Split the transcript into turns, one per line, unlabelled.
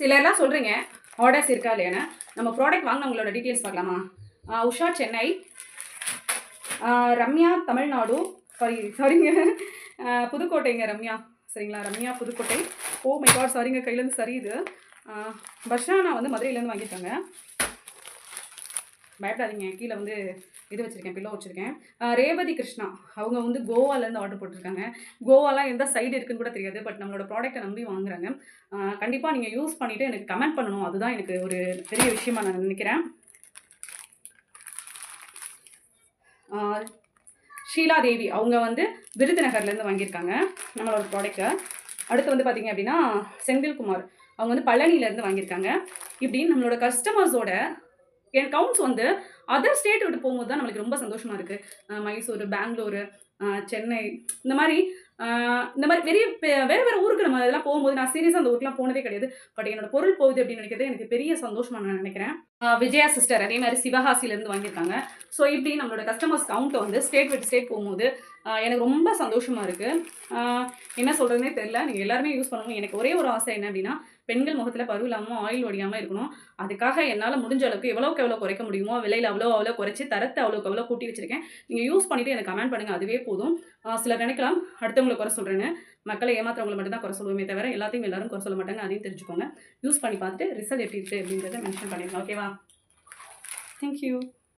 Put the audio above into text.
சிலர்லாம் சொல்கிறீங்க ஆர்டர்ஸ் இருக்கா இல்லையான்னு. நம்ம ப்ராடக்ட் வாங்கினவங்களோட டீட்டெயில்ஸ் பார்க்கலாமா? உஷா சென்னை. ரம்யா தமிழ்நாடு. சாரி சாரிங்க புதுக்கோட்டைங்க ரம்யா. சரிங்களா Ramya Pudukkottai. Oh oh my god சாரிங்க கையிலேருந்து சரி இது நான் வந்து மதுரையிலேருந்து வாங்கியிருக்காங்க. பயப்படாதீங்க. கீழே வந்து இது வச்சுருக்கேன் பில்லோ வச்சுருக்கேன். ரேவதி கிருஷ்ணா. அவங்க வந்து கோவாலேருந்து ஆர்டர் போட்டிருக்காங்க. கோவாலாம் எந்த சைடு இருக்குன்னு கூட தெரியாது பட் நம்மளோட ப்ராடக்ட்டை நம்பி வாங்குறாங்க. கண்டிப்பாக நீங்கள் யூஸ் பண்ணிவிட்டு எனக்கு கமெண்ட் பண்ணணும். அதுதான் எனக்கு ஒரு பெரிய விஷயமா நான் நினைக்கிறேன். ஷீலா தேவி. அவங்க வந்து விருதுநகர்லேருந்து வாங்கியிருக்காங்க நம்மளோட ப்ராடக்ட்டை அடுத்து வந்து பார்த்தீங்க அப்படின்னா செந்தில்குமார். அவங்க வந்து பழனியிலேருந்து வாங்கியிருக்காங்க. இப்படி நம்மளோட கஸ்டமர்ஸோட என் கவுண்ட்ஸ் வந்து அதர் ஸ்டேட் விட்டு போகும்போது தான் நம்மளுக்கு ரொம்ப சந்தோஷமாக இருக்குது மைசூர் பெங்களூரு சென்னை இந்த மாதிரி இந்த மாதிரி பெரிய வேறு வேறு ஊருக்கு நம்ம இதெல்லாம் போகும்போது நான் சீரியஸாக அந்த ஊருக்குலாம் போனதே கிடையாது. பட் என்னோட பொருள் போகுது அப்படின்னு நினைக்கிறது எனக்கு பெரிய சந்தோஷமாக நான் நினைக்கிறேன். விஜயா சிஸ்டர் அதே மாதிரி சிவகாசிலேருந்து வாங்கியிருக்காங்க. ஸோ இப்படி நம்மளோட கஸ்டமர்ஸ் கவுண்ட்டை வந்து ஸ்டேட் விட்டு ஸ்டேட் போகும்போது எனக்கு ரொம்ப சந்தோஷமாக இருக்குது என்ன சொல்கிறதுனே தெரில நீங்கள் எல்லாருமே யூஸ் பண்ணணும் எனக்கு ஒரே ஒரு ஆசை என்ன அப்படின்னா பெண்கள் முகத்தில் பருவ இல்லாமல் ஆயில் ஒடியாமல் இருக்கணும். அதுக்காக என்னால் முடிஞ்ச அளவுக்கு எவ்வளோக்கு எவ்வளோ குறைக்க முடியுமோ விலையில் அவ்வளோ அவ்வளோ குறைச்சி தரத்தை அவ்வளோக்கு அவ்வளோ கூட்டி வச்சிருக்கேன். நீங்கள் யூஸ் பண்ணிவிட்டு எனக்கு கமெண்ட் பண்ணுங்கள் அதுவே போதும். சிலர் நினைக்கலாம் அடுத்தவங்களை குறை சொல்கிறேன்னு மக்களை ஏமாத்துறவங்களை மட்டும் தான் குறை சொல்லுவோமே தவிர எல்லாத்தையும் எல்லாரும் குறை சொல்ல மாட்டாங்க. அதையும் தெரிஞ்சுக்கோங்க. யூஸ் பண்ணி பார்த்துட்டு ரிசல்ட் எப்படி இருக்குது அப்படின்றத மென்ஷன் பண்ணிடுங்க. ஓகேவா தேங்க்யூ